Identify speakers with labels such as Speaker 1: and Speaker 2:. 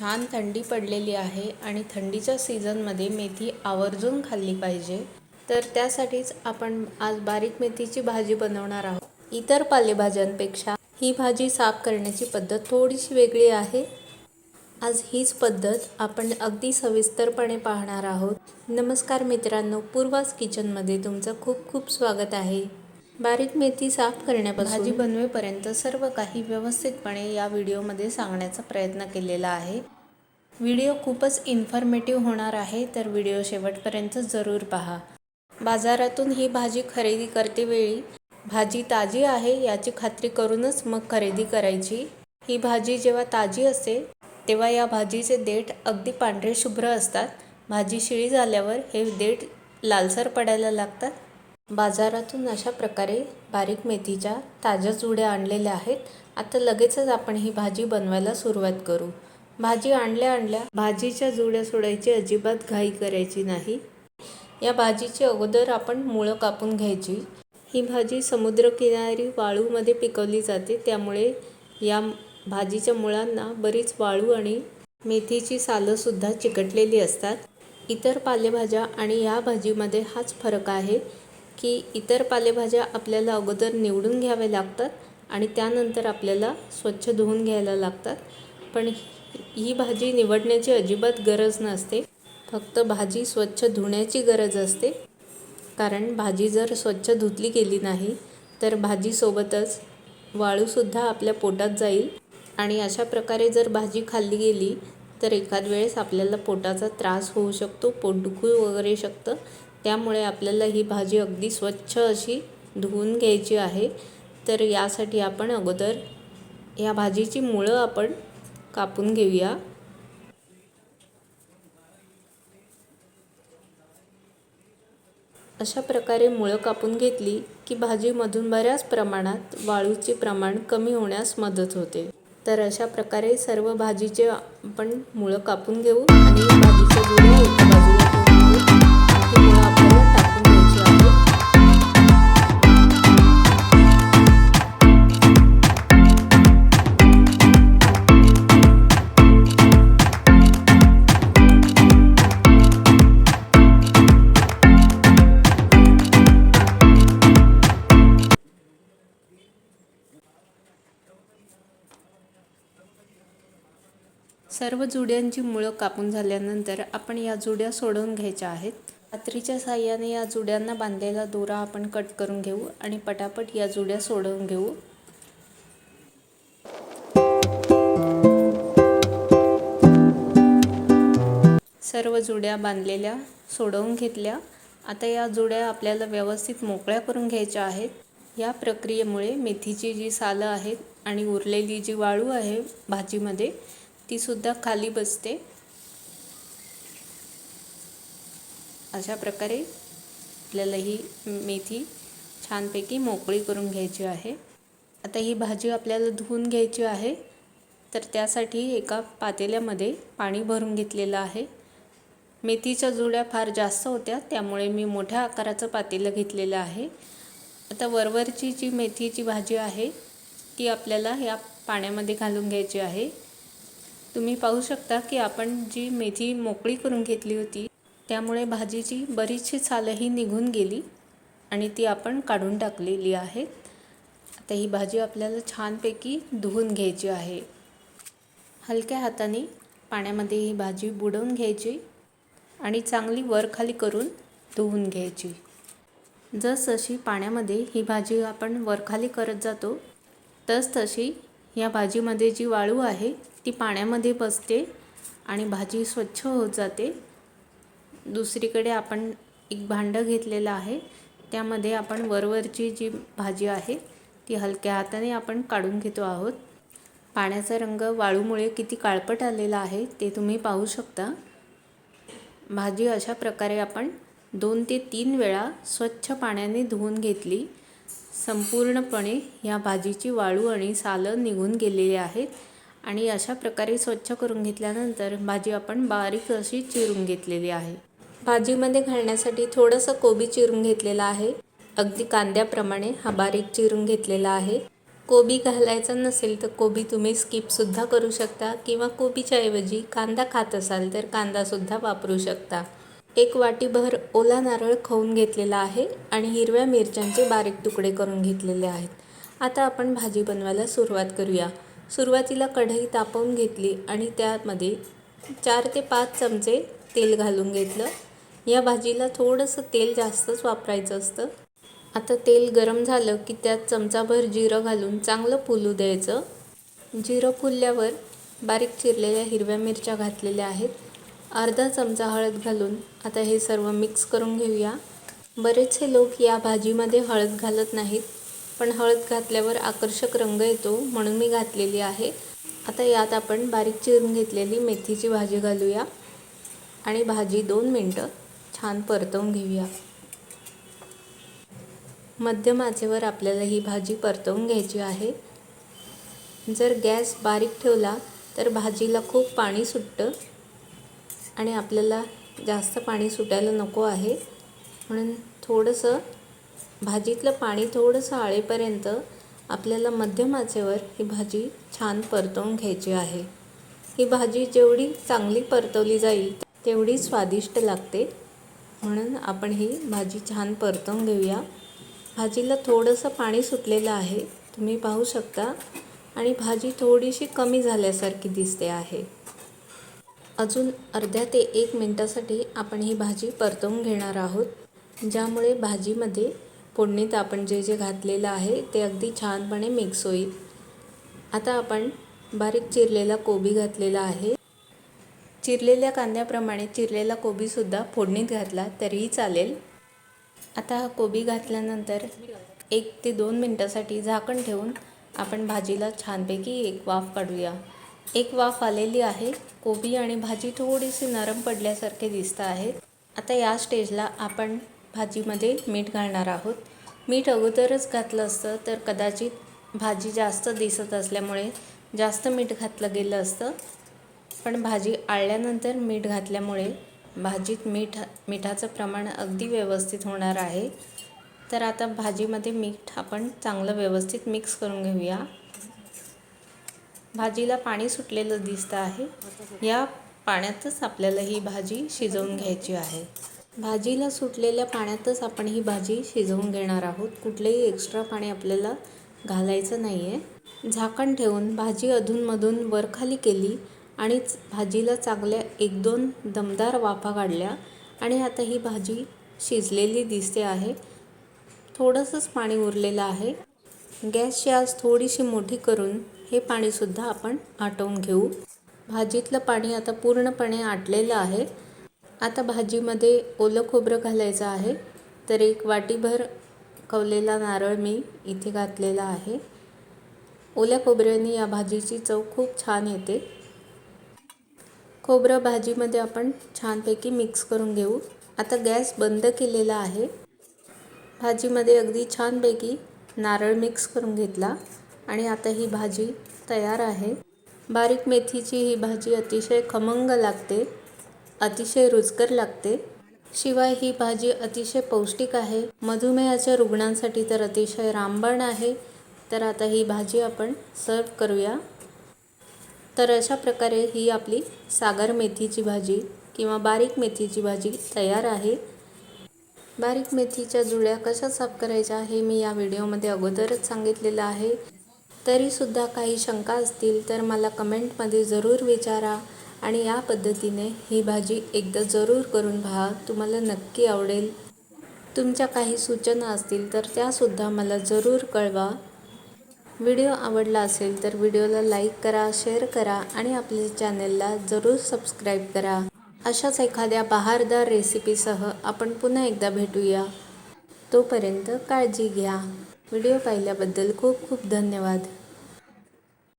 Speaker 1: छान थंडी पडलेली आहे आणि थंडीच्या सीझनमध्ये मेथी आवर्जून खाल्ली पाहिजे. तर त्यासाठीच आपण आज बारीक मेथीची भाजी बनवणार आहोत. इतर पालेभाज्यांपेक्षा ही भाजी साफ करण्याची पद्धत थोडीशी वेगळी आहे. आज हीच पद्धत आपण अगदी सविस्तरपणे पाहणार आहोत. नमस्कार मित्रांनो पूर्वास किचनमध्ये तुमचं खूप खूप स्वागत आहे. बारीक मेथी साफ करण्यापासून भाजी बनवेपर्यंत सर्व काही व्यवस्थितपणे या व्हिडिओमध्ये सांगण्याचा प्रयत्न केलेला आहे. व्हिडिओ खूपच इन्फॉर्मेटिव्ह होणार आहे तर व्हिडिओ शेवटपर्यंत जरूर पहा. बाजारातून ही भाजी खरेदी करतेवेळी भाजी ताजी आहे याची खात्री करूनच मग खरेदी करायची. ही भाजी जेव्हा ताजी असते तेव्हा या भाजीचे देठ अगदी पांढरे शुभ्र असतात. भाजी शिळी झाल्यावर हे देठ लालसर पडायला लागतात. बाजारातून अशा प्रकारे बारीक मेथीच्या ताज्या जुड्या आणलेल्या आहेत. आता लगेचच आपण ही भाजी बनवायला सुरुवात करू. भाजी आणल्या आणल्या भाजीच्या जुड्या सोडायची अजिबात घाई करायची नाही. या भाजीची अगोदर आपण मुळं कापून घ्यायची. ही भाजी समुद्रकिनारी वाळूमध्ये पिकवली जाते. त्यामुळे या भाजीच्या मुळांना बरीच वाळू आणि मेथीची सालंसुद्धा चिकटलेली असतात. इतर पालेभाज्या आणि या भाजीमध्ये हाच फरक आहे. की इतर पालेभाज्या आपल्याला अगोदर निवडून घ्याव्या लागतात आणि त्यानंतर आपल्याला स्वच्छ धुवून घ्यायला लागतात. पण ही भाजी निवडण्याची अजिबात गरज नसते. फक्त भाजी स्वच्छ धुण्याची गरज असते. कारण भाजी जर स्वच्छ धुतली गेली नाही तर भाजीसोबतच वाळूसुद्धा आपल्या पोटात जाईल. आणि अशा प्रकारे जर भाजी खाल्ली गेली तर एखाद वेळेस आपल्याला पोटाचा त्रास होऊ शकतो पोट दुखू वगैरे शकतं. त्यामुळे आपल्याला ही भाजी अगदी स्वच्छ अशी धुवून घ्यायची आहे. तर यासाठी आपण अगोदर या भाजीची मुळं आपण कापून घेऊया. अशा प्रकारे मुळं कापून घेतली की भाजीमधून बऱ्याच प्रमाणात वाळूचे प्रमाण कमी होण्यास मदत होते. तर अशा प्रकारे सर्व भाजीचे आपण मुळं कापून घेऊ आणि भाजीचे जुड्या सर्व जुड्यांची मुळं कापून झाल्यानंतर आपण या जुड्या सोडवून घ्यायच्या आहेत. कात्रीच्या साह्याने या जुड्यांना बांधलेला दोरा आपण कट करून घेऊ आणि पटापट या जुड्या सोडवून घेऊ. सर्व जुड्या बांधलेल्या सोडवून घेतल्या. आता या जुड्या आपल्याला व्यवस्थित मोकळ्या करून घ्यायच्या आहेत. या प्रक्रियेमुळे मेथीची जी सालं आहेत आणि उरलेली जी वाळू आहे भाजीमध्ये तीसुद्धा खाली बसते. अशा प्रकारे आपल्याला ही मेथी छानपैकी मोकळी करून घ्यायची आहे. आता ही भाजी आपल्याला धुवून घ्यायची आहे. तर त्यासाठी एका पातेल्यामध्ये पाणी भरून घेतलेलं आहे. मेथीच्या जुड्या फार जास्त होत्या त्यामुळे मी मोठ्या आकाराचं पातेलं घेतलेलं आहे. आता वरवरची जी मेथीची भाजी आहे ती आपल्याला या पाण्यामध्ये घालून घ्यायची आहे. तुम्ही पाहू शकता की आपण जी मेथी मोकळी करून घेतली होती त्यामुळे भाजीची बरीचशी सालही निघून गेली आणि ती आपण काढून टाकलेली आहे. आता ही भाजी आपल्याला छानपैकी धुवून घ्यायची आहे. हलक्या हाताने पाण्यामध्ये ही भाजी बुडवून घ्यायची आणि चांगली वरखाली करून धुवून घ्यायची. जसजशी पाण्यामध्ये ही भाजी आपण वरखाली करत जातो तस तशी या भाजीमध्ये जी वाळू आहे ती पाण्यामध्ये बसते आणि भाजी स्वच्छ होत जाते. दुसरीकडे आपण एक भांडं घेतलेलं आहे त्यामध्ये आपण वरवरची जी भाजी आहे ती हलक्या हाताने आपण काढून घेतो आहोत. पाण्याचा रंग वाळूमुळे किती काळपट आलेला आहे ते तुम्ही पाहू शकता. भाजी अशा प्रकारे आपण दोन ते तीन वेळा स्वच्छ पाण्याने धुवून घेतली. संपूर्णपणे या भाजीची वाळू आणि सालं निघून गेलेली आहेत आणि अशा प्रकारे स्वच्छ करून घेतल्यानंतर भाजी आपण बारीक अशी चिरून घेतलेली आहे. भाजीमध्ये घालण्यासाठी थोडंसं कोबी चिरून घेतलेलं आहे. अगदी कांद्याप्रमाणे हा बारीक चिरून घेतलेला आहे. कोबी घालायचा नसेल तर कोबी तुम्ही स्किपसुद्धा करू शकता किंवा कोबीच्या ऐवजी कांदा खात असाल तर कांदासुद्धा वापरू शकता. एक वाटीभर ओला नारळ खाऊन घेतलेला आहे आणि हिरव्या मिरच्यांचे बारीक तुकडे करून घेतलेले आहेत. आता आपण भाजी बनवायला सुरुवात करूया. सुरुवातीला कढई तापवून घेतली आणि त्यामध्ये चार ते पाच चमचे तेल घालून घेतलं. या भाजीला थोडंसं तेल जास्तच वापरायचं असतं. आता तेल गरम झालं की त्यात चमचाभर जिरं घालून चांगलं फुलू द्यायचं. जिरं फुलल्यावर बारीक चिरलेल्या हिरव्या मिरच्या घातलेल्या आहेत. अर्धा चमचा हळद घालून आता हे सर्व मिक्स करून घेऊया. बरेचसे लोक या भाजीमध्ये हळद घालत नाहीत पण हळद घातल्यावर आकर्षक रंग येतो म्हणून मी घातलेली आहे. आता यात आपण बारीक चिरून घेतलेली मेथीची भाजी घालूया आणि भाजी दोन मिनटं छान परतवून घेऊया. मध्यम आचेवर आपल्याला ही भाजी परतवून घ्यायची आहे. जर गॅस बारीक ठेवला तर भाजीला खूप पाणी सुटतं. आणि आपल्याला जास्त पाणी सुटायला नको आहे. म्हणून थोडंसं भाजीतलं पाणी थोडंसं आळेपर्यंत आपल्याला मध्यम आचेवर ही भाजी छान परतवून घ्यायची आहे. ही भाजी जेवढी चांगली परतवली जाईल तेवढी स्वादिष्ट लागते. म्हणून आपण ही भाजी छान परतवून घेऊया. भाजीला थोडंसं पाणी सुटलेलं आहे तुम्ही पाहू शकता. आणि भाजी थोडीशी कमी झाल्यासारखी दिसते आहे. अजून अर्ध्या ते एक मिनटासाठी आपण ही भाजी परतवून घेणार आहोत ज्यामुळे भाजीमध्ये फोडणीत आपण जे जे घातलेलं आहे ते अगदी छानपणे मिक्स होईल. आता आपण बारीक चिरलेला कोबी घातलेला आहे. चिरलेल्या कांद्याप्रमाणे चिरलेला कोबीसुद्धा फोडणीत घातला तरीही चालेल. आता हा कोबी घातल्यानंतर एक ते दोन मिनटासाठी झाकण ठेवून आपण भाजीला छानपैकी एक वाफ काढूया. एक वाफ आलेली आहे. कोबी आणि भाजी थोडीशी नरम पडल्यासारखे दिसतं आहेत. आता या स्टेजला आपण भाजीमध्ये मीठ घालणार आहोत. मीठ अगोदरच घातलं असतं तर कदाचित भाजी जास्त दिसत असल्यामुळे जास्त मीठ घातलं गेलं असतं. पण भाजी आळल्यानंतर मीठ घातल्यामुळे भाजीत मीठ मिठाचं प्रमाण अगदी व्यवस्थित होणार आहे. तर आता भाजीमध्ये मीठ आपण चांगलं व्यवस्थित मिक्स करून घेऊया. भाजीला पाणी सुटलेलं दिसतं आहे. या पाण्यातच आपल्याला ही भाजी शिजवून घ्यायची आहे. भाजीला सुटलेल्या पाण्यातच आपण ही भाजी शिजवून घेणार आहोत. कुठलंही एक्स्ट्रा पाणी आपल्याला घालायचं नाही आहे झाकण ठेवून भाजी अधूनमधून वरखाली केली आणि भाजीला चांगल्या एक दोन दमदार वाफा काढल्या आणि आता ही भाजी शिजलेली दिसते आहे. थोडंसंच पाणी उरलेलं आहे. गॅसची आज थोडीशी मोठी करून हे पाणीसुद्धा आपण आटवून घेऊ. भाजीतलं पाणी आता पूर्णपणे आटलेलं आहे. आता भाजीमध्ये ओलं खोबरं घालायचं आहे. तर एक वाटीभर कवलेला नारळ मी इथे घातलेला आहे. ओल्या खोबऱ्याने या भाजीची चव खूप छान येते. खोबरं भाजीमध्ये आपण छानपैकी मिक्स करून घेऊ. आता गॅस बंद केलेला आहे. भाजीमध्ये अगदी छानपैकी नारळ मिक्स करून घेतला. आणि आता ही भाजी तयार आहे. बारीक मेथीची ही भाजी अतिशय खमंग लागते अतिशय रुचकर लागते. शिवाय ही भाजी अतिशय पौष्टिक आहे. मधुमेहाच्या रुग्णांसाठी तर अतिशय रामबाण आहे. तर आता ही भाजी आपण सर्व करूया. तर अशा प्रकारे ही आपली सागर मेथीची भाजी किंवा बारीक मेथीची भाजी तयार आहे. बारीक मेथीच्या जुळ्या कशा साफ करायच्या हे मी या व्हिडिओमध्ये अगोदरच सांगितलेलं आहे. तरीसुद्धा काही शंका असतील तर मला कमेंटमध्ये जरूर विचारा आणि या पद्धतीने ही भाजी एकदा जरूर करून पहा. तुम्हाला नक्की आवडेल. तुमच्या काही सूचना असतील तर त्यासुद्धा मला जरूर कळवा. व्हिडिओ आवडला असेल तर व्हिडिओला लाईक करा शेअर करा आणि आपल्या चॅनलला जरूर सबस्क्राईब करा. अशाच एखाद्या बहारदार रेसिपीसह आपण पुन्हा एकदा भेटूया. तोपर्यंत काळजी घ्या. व्हिडिओ पाहिल्याबद्दल खूप खूप धन्यवाद.